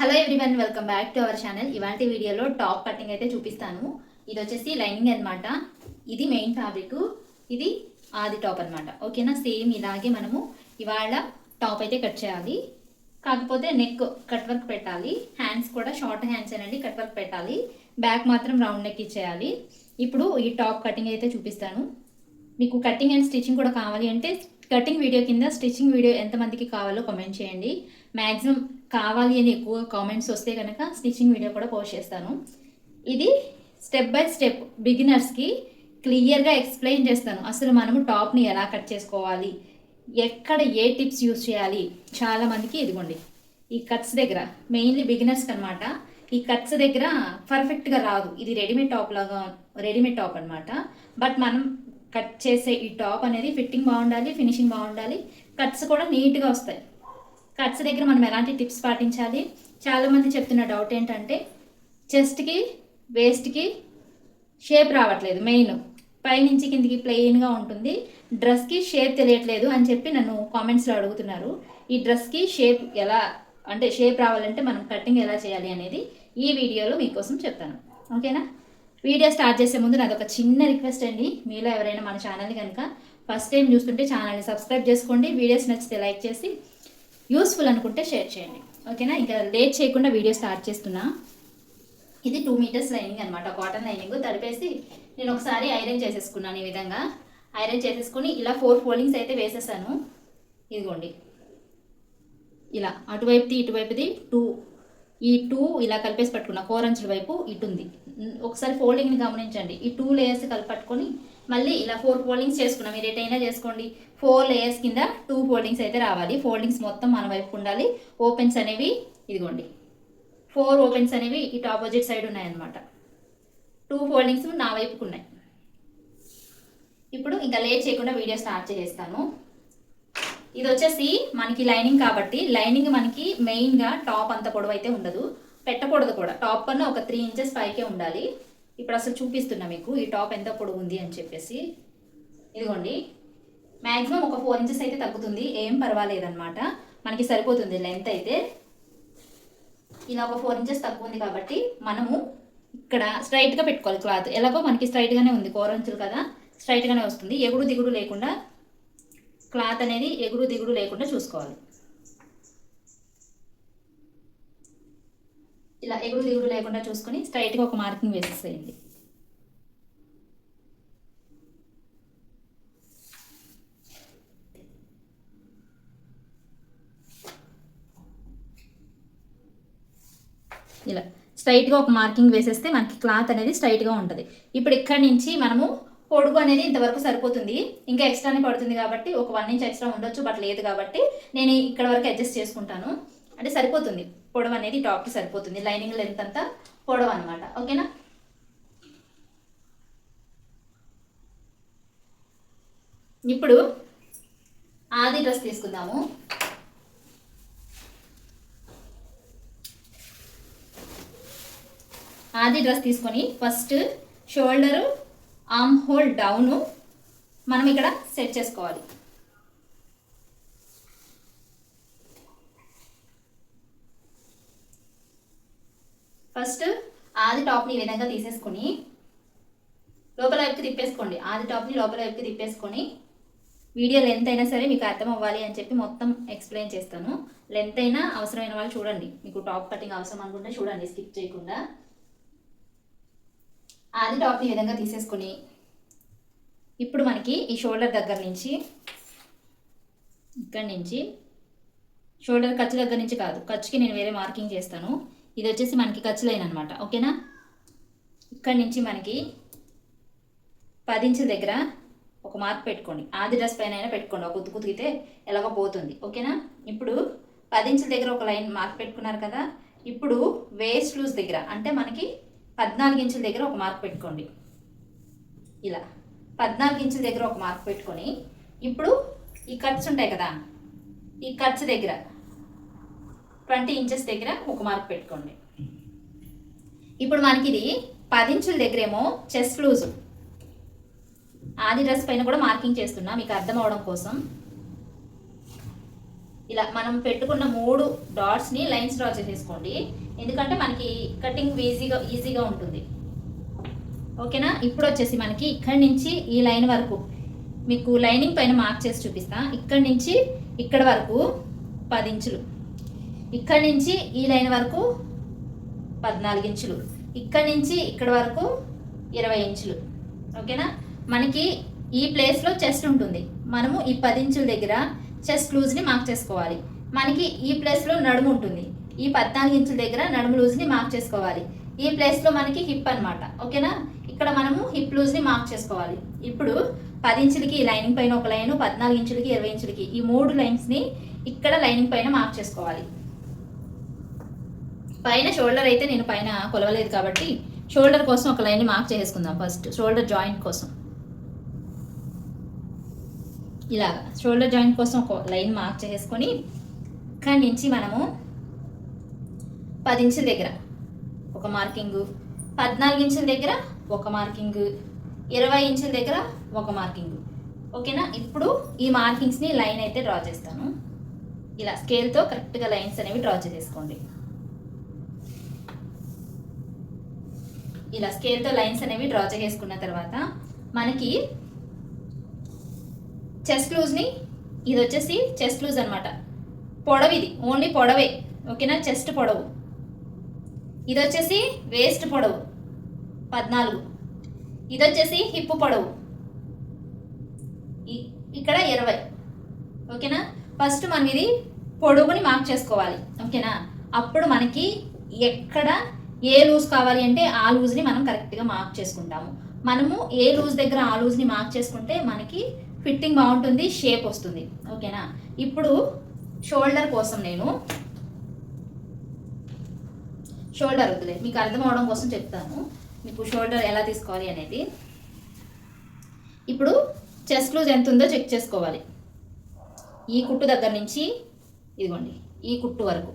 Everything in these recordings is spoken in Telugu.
Hello everyone welcome back to our channel ఇవాంటి వీడియోలో టాప్ కటింగ్ అయితే చూపిస్తాను. ఇది వచ్చేసి లైనింగ్ అనమాట ఇది మెయిన్ ఫ్యాబ్రిక్ ఇది ఆది టాప్ అన్నమాట. ఓకేనా సేమ్ ఇలాగే మనము ఇవాళ టాప్ అయితే కట్ చేయాలి. కాకపోతే నెక్ కట్ వర్క్ పెట్టాలి. హ్యాండ్స్ కూడా షార్ట్ హ్యాండ్స్ అనండి కట్ వర్క్ పెట్టాలి. బ్యాక్ మాత్రం రౌండ్ నెక్ ఇచ్చేయాలి. ఇప్పుడు ఈ టాప్ కటింగ్ అయితే చూపిస్తాను. మీకు కటింగ్ అండ్ స్టిచ్చింగ్ కూడా కావాలి అంటే కటింగ్ వీడియో కింద స్టిచ్చింగ్ వీడియో ఎంతమందికి కావాలో కామెంట్ చేయండి. మ్యాక్సిమం కావాలి అని ఎక్కువ కామెంట్స్ వస్తే కనుక స్టిచ్చింగ్ వీడియో కూడా పోస్ట్ చేస్తాను. ఇది స్టెప్ బై స్టెప్ బిగినర్స్కి క్లియర్గా ఎక్స్ప్లెయిన్ చేస్తాను. అసలు మనము టాప్ని ఎలా కట్ చేసుకోవాలి? ఎక్కడ ఏ టిప్స్ యూస్ చేయాలి? చాలా మందికి ఇదిగోండి. ఈ కట్స్ దగ్గర మెయిన్లీ బిగినర్స్కి అనమాట ఈ కట్స్ దగ్గర పర్ఫెక్ట్గా రాదు. ఇది రెడీమేడ్ టాప్ లాగా రెడీమేడ్ టాప్ అనమాట బట్ మనం కట్ చేసే ఈ టాప్ అనేది ఫిట్టింగ్ బాగుండాలి ఫినిషింగ్ బాగుండాలి. కట్స్ కూడా నీట్గా వస్తాయి. కట్స్ దగ్గర మనం ఎలాంటి టిప్స్ పాటించాలి? చాలామంది చెప్తున్న డౌట్ ఏంటంటే చెస్ట్కి వేస్ట్కి షేప్ రావట్లేదు మెయిన్. పైనుంచి కిందికి ప్లెయిన్గా ఉంటుంది. డ్రెస్కి షేప్ తెలియట్లేదు అని చెప్పి నన్ను కామెంట్స్లో అడుగుతున్నారు. ఈ డ్రెస్కి షేప్ ఎలా అంటే షేప్ రావాలంటే మనం కటింగ్ ఎలా చేయాలి అనేది ఈ వీడియోలో మీకోసం చెప్తాను. ఓకేనా? వీడియో స్టార్ట్ చేసే ముందు నాది ఒక చిన్న రిక్వెస్ట్ అండి. మీలో ఎవరైనా మన ఛానల్ని కనుక ఫస్ట్ టైం చూస్తుంటే ఛానల్ని సబ్స్క్రైబ్ చేసుకోండి. వీడియోస్ నచ్చితే లైక్ చేసి యూస్ఫుల్ అనుకుంటే షేర్ చేయండి. ఓకేనా ఇంకా లేట్ చేయకుండా వీడియో స్టార్ట్ చేస్తున్నా. ఇది టూ మీటర్స్ లైనింగ్ అనమాట కాటన్ లైనింగ్ తడిపేసి నేను ఒకసారి ఐరన్ చేసేసుకున్నాను ఈ విధంగా. ఐరన్ చేసేసుకుని ఇలా ఫోర్ ఫోల్డింగ్స్ అయితే వేసేసాను. ఇదిగోండి. ఇలా అటువైపుది ఇటువైపుది టూ ఈ టూ ఇలా కలిపేసి పట్టుకున్నా. ఫోర్ అంచుల వైపు ఇటు ఉంది ఒకసారి ఫోల్డింగ్ని గమనించండి. ఈ టూ లేయర్స్ కలిపి పట్టుకొని మళ్ళీ ఇలా ఫోర్ ఫోల్డింగ్స్ చేసుకున్నాం. మీరు ఎటైనా చేసుకోండి. ఫోర్ లేయర్స్ కింద టూ ఫోల్డింగ్స్ అయితే రావాలి. ఫోల్డింగ్స్ మొత్తం మన వైపు ఉండాలి. ఓపెన్స్ అనేవి ఇదిగోండి. ఫోర్ ఓపెన్స్ అనేవి ఇటు ఆపోజిట్ సైడ్ ఉన్నాయన్నమాట. టూ ఫోల్డింగ్స్ నా వైపుకు ఉన్నాయి. ఇప్పుడు ఇంకా లేట్ చేయకుండా వీడియో స్టార్ట్ చేస్తాను ఇది వచ్చేసి మనకి లైనింగ్ కాబట్టి లైనింగ్ మనకి మెయిన్గా టాప్ అంత పొడవు అయితే ఉండదు. పెట్టకూడదు కూడా. టాప్ కన్నా ఒక త్రీ ఇంచెస్ పైకే ఉండాలి. ఇప్పుడు అసలు చూపిస్తున్నా మీకు ఈ టాప్ ఎంత పొడుగు ఉంది అని చెప్పేసి. ఇదిగోండి. మ్యాక్సిమం ఒక ఫోర్ ఇంచెస్ అయితే తగ్గుతుంది ఏం పర్వాలేదన్నమాట. మనకి సరిపోతుంది లెంత్ అయితే. ఇలా ఒక ఫోర్ ఇంచెస్ తక్కువ ఉంది కాబట్టి మనము ఇక్కడ స్ట్రైట్గా పెట్టుకోవాలి క్లాత్. ఎలాగో మనకి స్ట్రైట్గానే ఉంది కోరంచులు కదా. స్ట్రైట్గానే వస్తుంది. ఎగుడు దిగుడు లేకుండా క్లాత్ అనేది ఎగుడు దిగుడు లేకుండా చూసుకోవాలి. ఇలా ఎగురు దిగురు లేకుండా చూసుకొని స్ట్రైట్గా ఒక మార్కింగ్ వేసేసేయండి. ఇలా స్ట్రైట్గా ఒక మార్కింగ్ వేసేస్తే మనకి క్లాత్ అనేది స్ట్రైట్గా ఉంటుంది. ఇప్పుడు ఇక్కడ నుంచి మనము పొడుగు అనేది ఇంతవరకు సరిపోతుంది. ఇంకా ఎక్స్ట్రానే పడుతుంది కాబట్టి ఒక వన్ ఇంచ్ ఎక్స్ట్రా ఉండొచ్చు బట్ లేదు కాబట్టి నేను ఇక్కడ వరకు అడ్జస్ట్ చేసుకుంటాను. అంటే సరిపోతుంది. పొడవు అనేది టాప్కి సరిపోతుంది. లైనింగ్ లెంత్ అంతా పొడవు అనమాట ఓకేనా? ఇప్పుడు ఆది డ్రెస్ తీసుకుందాము. ఆది డ్రెస్ తీసుకొని first shoulder arm hole down మనం ఇక్కడ సెట్ చేసుకోవాలి ఫస్ట్ ఆది టాప్ని ఈ విధంగా తీసేసుకొని లోపల వైపుకి తిప్పేసుకోండి. ఆది టాప్ని లోపల వైపుకి తిప్పేసుకొని వీడియో లెంత్ అయినా సరే మీకు అర్థం అవ్వాలి అని చెప్పి మొత్తం ఎక్స్ప్లెయిన్ చేస్తాను. లెంత్ అయినా అవసరమైన వాళ్ళు చూడండి. మీకు టాప్ కటింగ్ అవసరం అనుకుంటే చూడండి స్కిప్ చేయకుండా. ఆది టాప్ని ఈ విధంగా తీసేసుకొని ఇప్పుడు మనకి ఈ షోల్డర్ దగ్గర నుంచి ఇక్కడి నుంచి షోల్డర్ ఖర్చు దగ్గర నుంచి కాదు ఖర్చుకి నేను వేరే మార్కింగ్ చేస్తాను. ఇది వచ్చేసి మనకి ఖర్చు లైన్ అనమాట ఓకేనా? ఇక్కడ నుంచి మనకి పది ఇంచుల దగ్గర ఒక మార్క్ పెట్టుకోండి. ఆది డ్రెస్ పైన అయినా పెట్టుకోండి. ఒక ఉతుకు ఉతికితే ఎలాగో పోతుంది. ఓకేనా? ఇప్పుడు పది ఇంచుల దగ్గర ఒక లైన్ మార్క్ పెట్టుకున్నారు కదా. ఇప్పుడు వేస్ట్ లూజ్ దగ్గర అంటే మనకి పద్నాలుగు ఇంచుల దగ్గర ఒక మార్క్ పెట్టుకోండి. ఇలా పద్నాలుగు ఇంచుల దగ్గర ఒక మార్క్ పెట్టుకొని ఇప్పుడు ఈ కట్స్ ఉంటాయి కదా ఈ కట్స్ దగ్గర ట్వంటీ ఇంచెస్ దగ్గర ఒక మార్క్ పెట్టుకోండి. ఇప్పుడు మనకి ఇది పది ఇంచుల దగ్గరేమో చెస్ట్ లూజ్. ఆది డ్రెస్ పైన కూడా మార్కింగ్ చేస్తున్నా మీకు అర్థం అవడం కోసం. ఇలా మనం పెట్టుకున్న మూడు డాట్స్ని లైన్స్ డ్రా చేసేసుకోండి. ఎందుకంటే మనకి కటింగ్ ఈజీగా ఈజీగా ఉంటుంది. ఓకేనా? ఇప్పుడు వచ్చేసి మనకి ఇక్కడి నుంచి ఈ లైన్ వరకు. మీకు లైనింగ్ పైన మార్క్ చేసి చూపిస్తా. ఇక్కడి నుంచి ఇక్కడ వరకు పది ఇంచులు ఇక్కడి నుంచి ఈ లైన్ వరకు పద్నాలుగు ఇంచులు ఇక్కడ నుంచి ఇక్కడ వరకు ఇరవై ఇంచులు. ఓకేనా? మనకి ఈ ప్లేస్లో చెస్ట్ ఉంటుంది. మనము ఈ పది ఇంచుల దగ్గర చెస్ట్ లూజ్ని మార్క్ చేసుకోవాలి. మనకి ఈ ప్లేస్లో నడుము ఉంటుంది. ఈ పద్నాలుగు ఇంచుల దగ్గర నడుము లూజ్ని మార్క్ చేసుకోవాలి. ఈ ప్లేస్లో మనకి హిప్ అన్నమాట. ఓకేనా? ఇక్కడ మనము హిప్ లూజ్ని మార్క్ చేసుకోవాలి. ఇప్పుడు పది ఇంచులకి ఈ లైనింగ్ పైన ఒక లైను పద్నాలుగు ఇంచులకి ఇరవై ఇంచులకి ఈ మూడు లైన్స్ని ఇక్కడ లైనింగ్ పైన మార్క్ చేసుకోవాలి. పైన షోల్డర్ అయితే నేను పైన కొలవలేదు కాబట్టి షోల్డర్ కోసం ఒక లైన్ మార్క్ చేసుకుందాం ఫస్ట్ షోల్డర్ జాయింట్ కోసం. ఇలాగ. షోల్డర్ జాయింట్ కోసం ఒక లైన్ మార్క్ చేసుకొని ఇక్కడి నుంచి మనము పది ఇంచుల దగ్గర ఒక మార్కింగ్ పద్నాలుగు ఇంచుల దగ్గర ఒక మార్కింగ్ ఇరవై ఇంచుల దగ్గర ఒక మార్కింగ్ ఓకేనా? ఇప్పుడు ఈ మార్కింగ్స్ని లైన్ అయితే డ్రా చేస్తాను. ఇలా స్కేల్తో కరెక్ట్గా లైన్స్ అనేవి డ్రా చేసేసుకోండి ఇలా స్కేల్తో లైన్స్ అనేవి డ్రా చేసుకున్న తర్వాత మనకి చెస్ట్ లూజ్ని ఇది వచ్చేసి చెస్ట్ లూజ్ అనమాట పొడవు ఇది ఓన్లీ పొడవే ఓకేనా? చెస్ట్ పొడవు. ఇది వచ్చేసి వేస్ట్ పొడవు పద్నాలుగు. ఇది వచ్చేసి హిప్ పొడవు. ఇ- ఇక్కడ ఇరవై ఓకేనా? ఫస్ట్ మనం ఇది పొడవుని మార్క్ చేసుకోవాలి ఓకేనా? అప్పుడు మనకి ఎక్కడ ఏ లూజ్ కావాలి అంటే ఆ లూజ్ని మనం కరెక్ట్గా మార్క్ చేసుకుంటాము. మనము ఏ లూజ్ దగ్గర ఆ లూజ్ని మార్క్ చేసుకుంటే మనకి ఫిట్టింగ్ బాగుంటుంది షేప్ వస్తుంది. ఓకేనా ఇప్పుడు షోల్డర్ కోసం నేను షోల్డర్ వద్దులే. మీకు అర్థం అవడం కోసం చెప్తాను. మీకు షోల్డర్ ఎలా తీసుకోవాలి అనేది. ఇప్పుడు చెస్ట్ లూజ్ ఎంత ఉందో చెక్ చేసుకోవాలి. ఈ కుట్టు దగ్గర నుంచి ఇదిగోండి ఈ కుట్టు వరకు.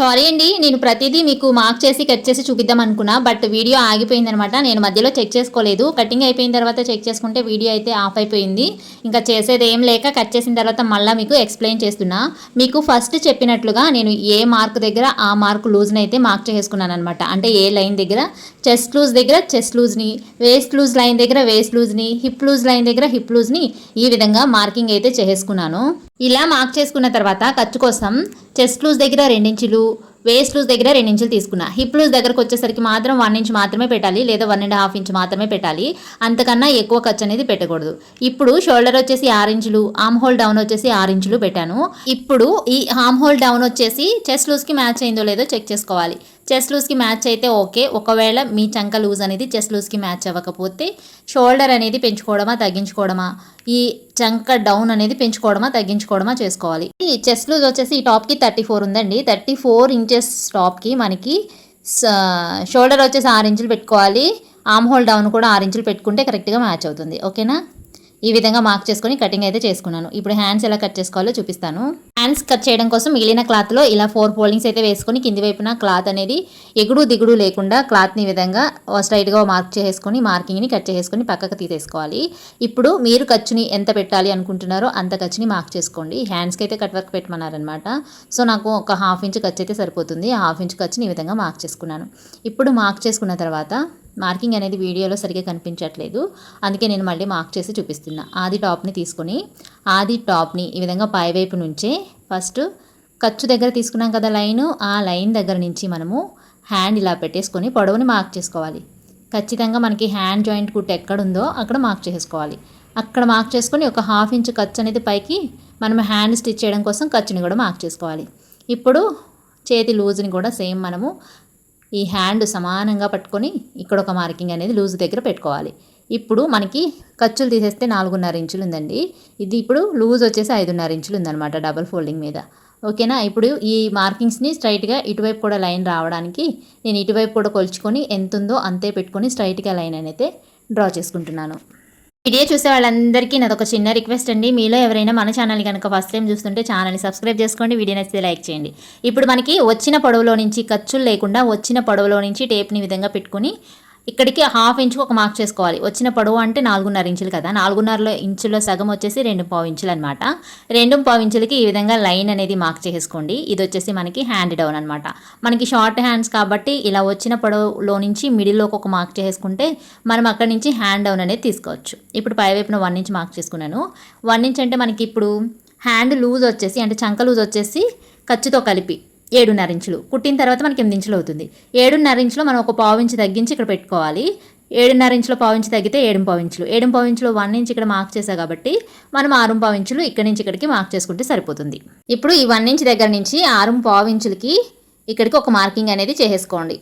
సారీ అండి నేను ప్రతిదీ మీకు మార్క్ చేసి కట్ చేసి చూపిద్దాం అనుకున్నా బట్ వీడియో ఆగిపోయిందనమాట. నేను మధ్యలో చెక్ చేసుకోలేదు. కటింగ్ అయిపోయిన తర్వాత చెక్ చేసుకుంటే వీడియో అయితే ఆఫ్ అయిపోయింది. ఇంకా చేసేది ఏం లేక కట్ చేసిన తర్వాత మళ్ళీ మీకు ఎక్స్ప్లెయిన్ చేస్తున్నా. మీకు ఫస్ట్ చెప్పినట్లుగా నేను ఏ మార్క్ దగ్గర ఆ మార్క్ లూజ్ని అయితే మార్క్ చేసుకున్నాను అనమాట అంటే ఏ లైన్ దగ్గర? చెస్ట్ లూజ్ దగ్గర చెస్ట్ లూజ్ని వేస్ట్ లూజ్ లైన్ దగ్గర వేస్ట్ లూజ్ని హిప్ లూజ్ లైన్ దగ్గర హిప్ లూజ్ని ఈ విధంగా మార్కింగ్ అయితే చేసుకున్నాను. ఇలా మార్క్ చేసుకున్న తర్వాత ఖర్చు కోసం చెస్ట్ లూజ్ దగ్గర రెండించులు వేస్ట్ లూజ్ దగ్గర రెండు ఇంచులు తీసుకున్నా. హిప్ లూజ్ దగ్గరకు వచ్చేసరికి మాత్రం వన్ ఇంచ్ మాత్రమే పెట్టాలి లేదా వన్ అండ్ హాఫ్ ఇంచ్ మాత్రమే పెట్టాలి. అంతకన్నా ఎక్కువ ఖర్చు అనేది పెట్టకూడదు. ఇప్పుడు షోల్డర్ వచ్చేసి ఆరు ఇంచులు ఆమ్ హోల్ డౌన్ వచ్చేసి ఆరు ఇంచులు పెట్టాను. ఇప్పుడు ఈ ఆమ్ హోల్ డౌన్ వచ్చేసి చెస్ట్ లూజ్కి మ్యాచ్ అయిందో లేదో చెక్ చేసుకోవాలి. చెస్ట్ లూజ్కి మ్యాచ్ అయితే ఓకే ఒకవేళ మీ చంక లూజ్ అనేది చెస్ట్ లూజ్కి మ్యాచ్ అవ్వకపోతే షోల్డర్ అనేది పెంచుకోవడమా తగ్గించుకోవడమా? ఈ చంక డౌన్ అనేది పెంచుకోవడమా తగ్గించుకోవడమా చేసుకోవాలి. ఈ చెస్ట్ లూజ్ వచ్చేసి ఈ టాప్కి థర్టీ ఫోర్ ఉందండి. థర్టీ ఫోర్ ఇంచెస్ టాప్కి మనకి షోల్డర్ వచ్చేసి ఆరు ఇంచులు పెట్టుకోవాలి. ఆమ్ హోల్ డౌన్ కూడా ఆరు ఇంచులు పెట్టుకుంటే కరెక్ట్గా మ్యాచ్ అవుతుంది. ఓకేనా ఈ విధంగా మార్క్ చేసుకొని కటింగ్ అయితే చేసుకున్నాను. ఇప్పుడు హ్యాండ్స్ ఎలా కట్ చేసుకోవాలో చూపిస్తాను. హ్యాండ్స్ కట్ చేయడం కోసం మిగిలిన క్లాత్లో ఇలా ఫోర్ ఫోల్డింగ్స్ అయితే వేసుకొని కింది వైపున క్లాత్ అనేది ఎగుడు దిగుడు లేకుండా క్లాత్ని విధంగా స్ట్రైట్గా మార్క్ చేసుకొని మార్కింగ్ని కట్ చేసుకొని పక్కకు తీసేసుకోవాలి. ఇప్పుడు మీరు ఖర్చుని ఎంత పెట్టాలి అనుకుంటున్నారో అంత ఖర్చుని మార్క్ చేసుకోండి. హ్యాండ్స్కి అయితే కట్ వర్క్ పెట్టమన్నారనమాట సో నాకు ఒక హాఫ్ ఇంచ్ ఖర్చు అయితే సరిపోతుంది. హాఫ్ ఇంచ్ ఖర్చుని ఈ విధంగా మార్క్ చేసుకున్నాను. ఇప్పుడు మార్క్ చేసుకున్న తర్వాత మార్కింగ్ అనేది వీడియోలో సరిగ్గా కనిపించట్లేదు. అందుకే నేను మళ్ళీ మార్క్ చేసి చూపిస్తున్నా. ఆది టాప్ని తీసుకొని ఆది టాప్ని ఈ విధంగా పైవైపు నుంచే ఫస్ట్ ఖర్చు దగ్గర తీసుకున్నాం కదా లైను ఆ లైన్ దగ్గర నుంచి మనము హ్యాండ్ ఇలా పెట్టేసుకొని పొడవుని మార్క్ చేసుకోవాలి. ఖచ్చితంగా మనకి హ్యాండ్ జాయింట్ కుట్టు ఎక్కడుందో అక్కడ మార్క్ చేసుకోవాలి. అక్కడ మార్క్ చేసుకొని ఒక హాఫ్ ఇంచ్ ఖర్చు అనేది పైకి మనం హ్యాండ్ స్టిచ్ చేయడం కోసం ఖర్చుని కూడా మార్క్ చేసుకోవాలి. ఇప్పుడు చేతి లూజ్ని కూడా సేమ్ మనము ఈ హ్యాండ్ సమానంగా పట్టుకొని ఇక్కడ ఒక మార్కింగ్ అనేది లూజ్ దగ్గర పెట్టుకోవాలి. ఇప్పుడు మనకి ఖర్చులు తీసేస్తే నాలుగున్నర ఇంచులు ఉందండి. ఇది ఇప్పుడు లూజ్ వచ్చేసి ఐదున్నర ఇంచులు ఉందన్నమాట డబల్ ఫోల్డింగ్ మీద. ఓకేనా? ఇప్పుడు ఈ మార్కింగ్స్ని స్ట్రైట్గా ఇటువైపు కూడా లైన్ రావడానికి నేను ఇటువైపు కూడా కొలుచుకొని ఎంత ఉందో అంతే పెట్టుకొని స్ట్రైట్గా లైన్ అయితే డ్రా చేసుకుంటున్నాను. వీడియో చూసే వాళ్ళందరికీ నాదొక చిన్న రిక్వెస్ట్ అండి. మీలో ఎవరైనా మన ఛానల్ కనుక ఫస్ట్ టైం చూస్తుంటే ఛానల్ని సబ్స్క్రైబ్ చేసుకోండి. వీడియో నచ్చితే లైక్ చేయండి. ఇప్పుడు మనకి వచ్చిన పొడవులో నుంచి ఖర్చులు లేకుండా వచ్చిన పొడవులో నుంచి టేప్ని విధంగా పెట్టుకుని ఇక్కడికి హాఫ్ ఇంచుకు ఒక మార్క్ చేసుకోవాలి. వచ్చిన పొడవు అంటే నాలుగున్నర ఇంచులు కదా. నాలుగున్నర ఇంచులో సగం వచ్చేసి రెండు పావు ఇంచులు అనమాట రెండు పావు ఇంచులకి ఈ విధంగా లైన్ అనేది మార్క్ చేసుకోండి. ఇది వచ్చేసి మనకి హ్యాండ్ డౌన్ అనమాట మనకి షార్ట్ హ్యాండ్స్ కాబట్టి ఇలా వచ్చిన పొడవులో నుంచి మిడిల్లోకి ఒక మార్క్ చేసుకుంటే మనం అక్కడి నుంచి హ్యాండ్ డౌన్ అనేది తీసుకోవచ్చు. ఇప్పుడు పైవైపున వన్ ఇంచ్ మార్క్ చేసుకున్నాను. వన్ ఇంచ్ అంటే మనకి ఇప్పుడు హ్యాండ్ లూజ్ వచ్చేసి అంటే చంక లూజ్ వచ్చేసి ఖర్చుతో కలిపి ఏడున్నర ఇంచులు. కుట్టిన తర్వాత మనకి ఎనిమిది ఇంచులు అవుతుంది. ఏడున్నర ఇంచులో మనం ఒక పావు ఇంచు తగ్గించి ఇక్కడ పెట్టుకోవాలి. ఏడున్నర ఇంచులో పావు ఇంచు తగ్గితే ఏడు పావు ఇంచులు. ఏడు పావు ఇంచులో వన్ ఇంచ్ ఇక్కడ మార్క్ చేసా కాబట్టి మనం ఆరు పావు ఇంచులు ఇక్కడి నుంచి ఇక్కడికి మార్క్ చేసుకుంటే సరిపోతుంది. ఇప్పుడు ఈ వన్ ఇంచ్ దగ్గర నుంచి ఆరు పావు ఇంచులకి ఇక్కడికి ఒక మార్కింగ్ అనేది చేసేసుకోండి.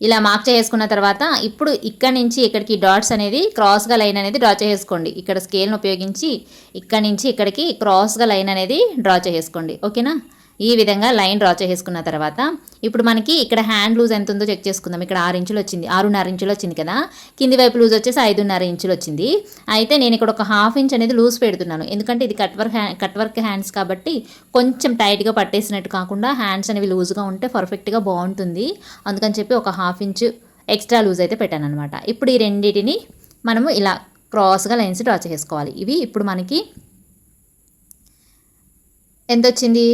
ఇలా మార్క్ చేసుకున్న తర్వాత ఇప్పుడు ఇక్కడ నుంచి ఇక్కడికి డాట్స్ అనేది క్రాస్గా లైన్ అనేది డ్రా చేసుకోండి ఇక్కడ స్కేల్ను ఉపయోగించి ఇక్కడ నుంచి ఇక్కడికి క్రాస్గా లైన్ అనేది డ్రా చేసుకోండి ఓకేనా? ఈ విధంగా లైన్ డ్రా చేసుకున్న తర్వాత ఇప్పుడు మనకి ఇక్కడ హ్యాండ్ లూజ్ ఎంత ఉందో చెక్ చేసుకుందాం. ఇక్కడ ఆరు ఇంచులు వచ్చింది. ఆరున్నర ఇంచులు వచ్చింది కదా. కింది వైపు లూజ్ వచ్చేసి ఐదున్నర ఇంచులు వచ్చింది. అయితే నేను ఇక్కడ ఒక హాఫ్ ఇంచ్ అనేది లూజ్ పెడుతున్నాను. ఎందుకంటే ఇది cut work cut work hands కాబట్టి కొంచెం టైట్గా పట్టేసినట్టు కాకుండా హ్యాండ్స్ అనేవి లూజ్గా ఉంటే పర్ఫెక్ట్గా బాగుంటుంది. అందుకని చెప్పి ఒక హాఫ్ ఇంచ్ ఎక్స్ట్రా లూజ్ అయితే పెట్టాను అనమాట ఇప్పుడు ఈ రెండింటిని మనము ఇలా క్రాస్గా లైన్స్ డ్రా చేసుకోవాలి ఇవి ఇప్పుడు మనకి ఎంత వచ్చింది?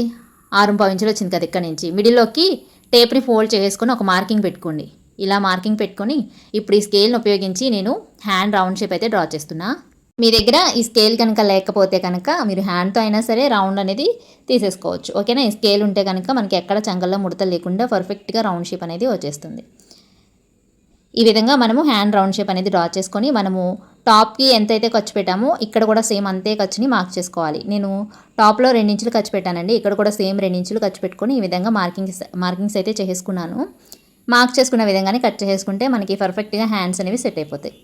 ఆరు పావు ఇంచులు వచ్చింది కదా ఇక్కడ నుంచి. మిడిల్లోకి టేప్ని ఫోల్డ్ చేసుకుని ఒక మార్కింగ్ పెట్టుకోండి. ఇలా మార్కింగ్ పెట్టుకొని ఇప్పుడు ఈ స్కేల్ని ఉపయోగించి నేను హ్యాండ్ రౌండ్ షేప్ అయితే డ్రా చేస్తున్నా. మీ దగ్గర ఈ స్కేల్ కనుక లేకపోతే కనుక మీరు హ్యాండ్తో అయినా సరే రౌండ్ అనేది తీసేసుకోవచ్చు. ఓకేనా? ఈ స్కేల్ ఉంటే కనుక మనకి ఎక్కడ చంగల్లో ముడత లేకుండా పర్ఫెక్ట్గా రౌండ్ షేప్ అనేది వచ్చేస్తుంది. ఈ విధంగా మనము హ్యాండ్ రౌండ్ షేప్ అనేది డ్రా చేసుకొని మనము టాప్కి ఎంతైతే ఖర్చు పెట్టామో ఇక్కడ కూడా సేమ్ అంతే ఖర్చుని మార్క్ చేసుకోవాలి. నేను టాప్లో రెండించులు ఖర్చు పెట్టానండి. ఇక్కడ కూడా సేమ్ రెండించులు ఖర్చు పెట్టుకొని ఈ విధంగా మార్కింగ్స్ మార్కింగ్స్ అయితే చేసుకున్నాను మార్క్ చేసుకున్న విధంగానే కట్ చేసుకుంటే మనకి పర్ఫెక్ట్గా హ్యాండ్స్ అనేవి సెట్ అయిపోతాయి.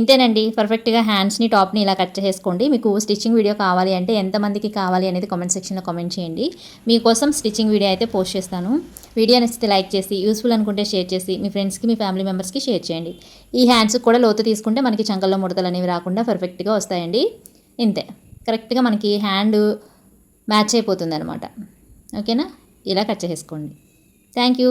ఇంతేనండి. పర్ఫెక్ట్గా హ్యాండ్స్ని టాప్ని ఇలా కట్ చేసుకోండి మీకు స్టిచ్చింగ్ వీడియో కావాలి అంటే ఎంతమందికి కావాలి అనేది కామెంట్ సెక్షన్లో కామెంట్ చేయండి. మీకోసం స్టిచ్చింగ్ వీడియో అయితే పోస్ట్ చేస్తాను. వీడియో నచ్చితే లైక్ చేసి యూస్ఫుల్ అనుకుంటే షేర్ చేసి మీ ఫ్రెండ్స్కి మీ ఫ్యామిలీ మెంబర్స్కి షేర్ చేయండి. ఈ హ్యాండ్స్కి కూడా లోతు తీసుకుంటే మనకి చంకల్లో ముడతలు అనేవి రాకుండా పర్ఫెక్ట్గా వస్తాయండి. ఇంతే. కరెక్ట్గా మనకి హ్యాండ్ మ్యాచ్ అయిపోతుంది అనమాట ఓకేనా ఇలా కట్ చేసుకోండి థ్యాంక్ యూ